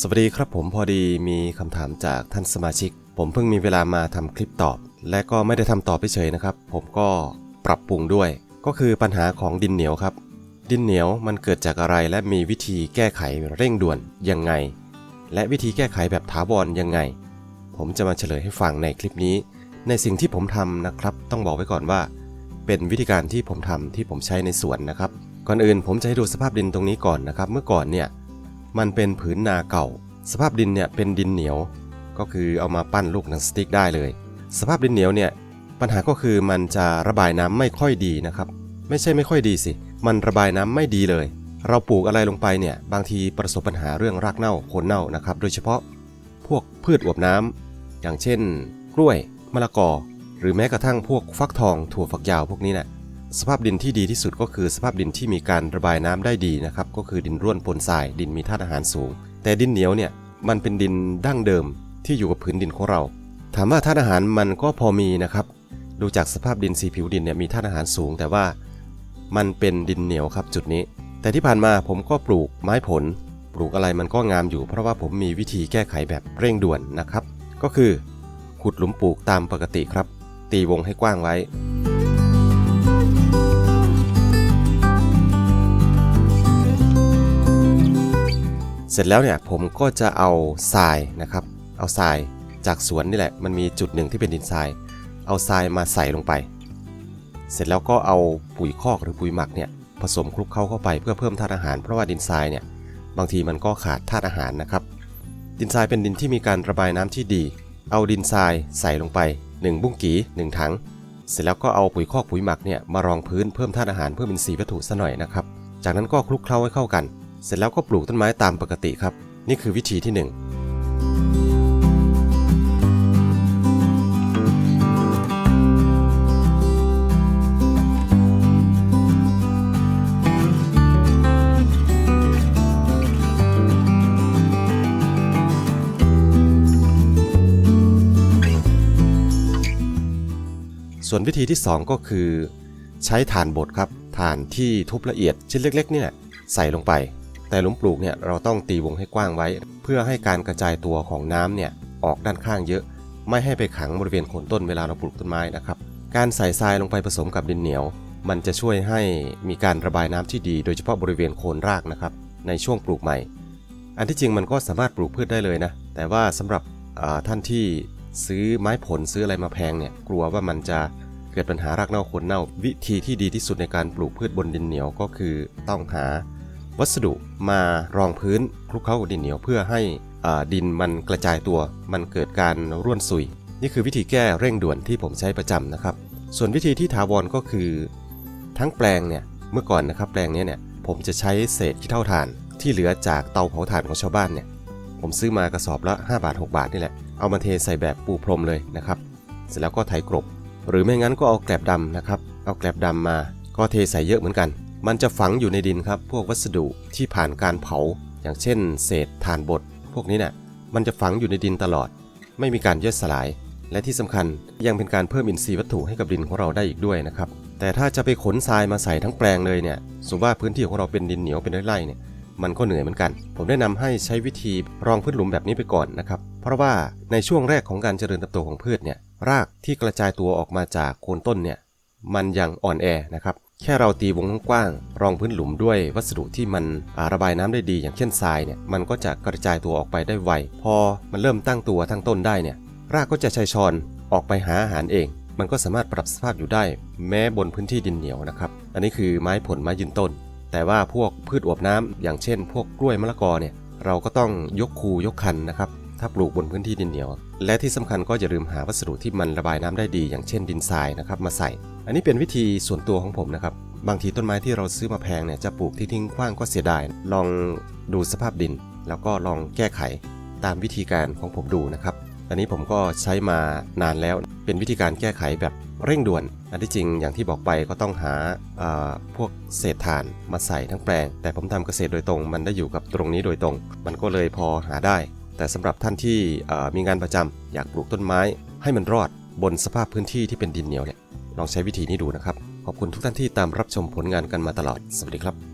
สวัสดีครับผมพอดีมีคำถามจากท่านสมาชิก ผมเพิ่งมีเวลามาทำคลิปตอบ และก็ไม่ได้ทำตอบเฉยๆนะครับ ผมก็ปรับปรุงด้วย ก็คือปัญหาของดินเหนียวครับ ดินเหนียวมันเกิดจากอะไรและมีวิธีแก้ไขเร่งด่วนยังไง และวิธีแก้ไขแบบถาวรยังไง ผมจะมาเฉลยให้ฟังในคลิปนี้ ในสิ่งที่ผมทำนะครับ ต้องบอกไว้ก่อนว่า เป็นวิธีการที่ผมทำที่ผมใช้ในสวนนะครับ ก่อนอื่นผมจะให้ดูสภาพดินตรงนี้ก่อนนะครับ เมื่อก่อนเนี่ย มันเป็นผืนนาเก่า สภาพดินเนี่ยเป็นดินเหนียว ก็คือเอามาปั้นลูกหนังสติ๊กได้เลย สภาพดินเหนียวเนี่ยปัญหาก็คือมันจะระบายน้ำไม่ค่อยดีนะครับ ไม่ใช่ไม่ค่อยดีสิ มันระบายน้ำไม่ดีเลย เราปลูกอะไรลงไปเนี่ยบางทีประสบปัญหาเรื่องรากเน่าโคนเน่านะครับ โดยเฉพาะพวกพืชอวบน้ำอย่างเช่น กล้วยมะละกอ หรือแม้กระทั่งพวกฟักทองถั่วฝักยาวพวกนี้นะ่ะ สภาพดินที่ดีที่สุดก็คือสภาพดินที่มีการระบายน้ำได้ดีนะครับ ก็คือดินร่วนปนทราย ดินมีธาตุอาหารสูง แต่ดินเหนียวเนี่ยมันเป็นดินดั้งเดิมที่อยู่กับผืนดินของเรา ถามว่าธาตุอาหารมันก็พอมีนะครับ ดูจากสภาพดินสีผิวดินเนี่ยมีธาตุอาหารสูง แต่ว่ามันเป็นดินเหนียวครับจุดนี้ แต่ที่ผ่านมาผมก็ปลูกไม้ผล ปลูกอะไรมันก็งามอยู่ เพราะว่าผมมีวิธีแก้ไขแบบเร่งด่วนนะครับ ก็คือขุดหลุมปลูกตามปกติครับ ตีวงให้กว้างไว้ ร็จแล้วเนี่ยผมก็จะเอาทรายนะครับ เอาทรายจากสวนนี่แหละ มันมีจุดหนึ่งที่เป็นดินทราย เอาทรายมาใส่ลงไป เสร็จแล้วก็เอาปุ๋ยคอกหรือปุ๋ยหมักเนี่ยผสมคลุกเข้าเข้าไปเพื่อเพิ่มธาตุอาหารเพราะว่าดินทรายเนี่ยบางทีมันก็ขาดธาตุอาหารนะครับ ดินทรายเป็นดินที่มีการระบายน้ำที่ดี เอาดินทรายใส่ลงไป 1 บุ้งกี1ถัง เสร็จแล้วก็เอาปุ๋ยคอกปุ๋ยหมักเนี่ยมารองพื้นเพิ่มธาตุอาหารเพิ่มอินทรีย์วัตถุซะหน่อยนะครับ จากนั้นก็คลุกเคล้าให้เข้ากัน เสร็จแล้วก็ปลูกต้นไม้ตามปกติครับ นี่คือวิธีที่หนึ่งส่วนวิธีที่ 2 ก็คือ ใช้ถ่านบดครับถ่านที่ทุบละเอียดชิ้นเล็กๆเนี่ยใส่ลงไป แต่หลุมปลูกเนี่ยเราต้องตีวงให้กว้างไว้ เพื่อให้การกระจายตัวของน้ำเนี่ยออกด้านข้างเยอะ ไม่ให้ไปขังบริเวณโคนต้นเวลาเราปลูกต้นไม้นะครับการใส่ทรายลงไปผสมกับดินเหนียว มันจะช่วยให้มีการระบายน้ำที่ดี โดยเฉพาะบริเวณโคนรากนะครับในช่วงปลูกใหม่ อันที่จริงมันก็สามารถปลูกพืชได้เลยนะแต่ว่าสำหรับท่านที่ซื้อไม้ผลซื้ออะไรมาแพงเนี่ยกลัวว่ามันจะเกิดปัญหารากเน่าโคนเน่า วิธีที่ดีที่สุดในการปลูกพืชบนดินเหนียวก็คือต้องหา วัสดุมารองพื้นคลุกเข้ากับดินเหนียวเพื่อให้ดินมันกระจายตัว มันเกิดการร่วนซุย นี่คือวิธีแก้เร่งด่วนที่ผมใช้ประจำนะครับ ส่วนวิธีที่ถาวรก็คือ ทั้งแปลงเนี่ยเมื่อก่อนนะครับแปลงนี้เนี่ยผมจะใช้เศษขี้เท่าถ่าน ที่เหลือจากเตาเผาถ่านของชาวบ้านเนี่ยผมซื้อมากระสอบละ 5 บาท 6 บาทนี่แหละ เอามาเทใส่แบบปูพรมเลยนะครับ เสร็จแล้วก็ไถกรบ หรือไม่งั้นก็เอาแกลบดำนะครับ เอาแกลบดำมา ก็เทใส่เยอะเหมือนกัน มันจะฝังอยู่ในดินครับ พวกวัสดุที่ผ่านการเผา อย่างเช่น เศษถ่านบดพวกนี้เนี่ยมันจะฝังอยู่ในดินตลอด ไม่มีการย่อยสลาย และที่สำคัญยังเป็นการเพิ่มอินทรีย์วัตถุให้กับดินของเราได้อีกด้วยนะครับแต่ถ้าจะไปขนทรายมาใส่ทั้งแปลงเลยเนี่ยสมมติว่าพื้นที่ของเราเป็นดินเหนียวเป็นไร่ๆเนี่ยมันก็เหนื่อยเหมือนกัน ผมแนะนำให้ใช้วิธีรองพื้นหลุมแบบนี้ไปก่อนนะครับ เพราะว่าในช่วงแรกของการเจริญเติบโตของพืชเนี่ย รากที่กระจายตัวออกมาจากโคนต้นเนี่ย มันยังอ่อนแอนะครับ แค่เราตีวงกว้างรองพื้นหลุมด้วยวัสดุที่มันระบายน้ำได้ดีอย่างเช่นทรายเนี่ยมันก็จะกระจายตัวออกไปได้ไว พอมันเริ่มตั้งตัวทั้งต้นได้เนี่ยรากก็จะชัยชอนออกไปหาอาหารเอง มันก็สามารถปรับสภาพอยู่ได้ แม้บนพื้นที่ดินเหนียวนะครับ อันนี้คือไม้ผลไม้ยืนต้น แต่ว่าพวกพืชอวบน้ำอย่างเช่น พวกกล้วยมะละกอเนี่ยเราก็ต้องยกคูยกคันนะครับถ้าปลูกบนพื้นที่ดินเหนียว และที่สำคัญก็อย่าลืมหาวัสดุที่มันระบายน้ำได้ดี อย่างเช่นดินทรายนะครับมาใส่ อันนี้เป็นวิธีส่วนตัวของผมนะครับ บางทีต้นไม้ที่เราซื้อมาแพงเนี่ยจะปลูกที่ทิ้งขว้างก็เสียดาย ลองดูสภาพดิน แล้วก็ลองแก้ไขตามวิธีการของผมดูนะครับ อันนี้ผมก็ใช้มานานแล้ว เป็นวิธีการแก้ไขแบบเร่งด่วน อันที่จริงอย่างที่บอกไปก็ต้องหาพวกเศษถ่านมาใส่ทั้งแปลง แต่ผมทำเกษตรโดยตรง มันได้อยู่กับตรงนี้โดยตรง มันก็เลยพอหาได้ แต่สำหรับท่านที่มีงานประจำอยากปลูกต้นไม้ ให้มันรอดบนสภาพพื้นที่ที่เป็นดินเหนียวเนี่ยลองใช้วิธีนี้ดูนะครับ ขอบคุณทุกท่านที่ตามรับชมผลงานกันมาตลอด สวัสดีครับ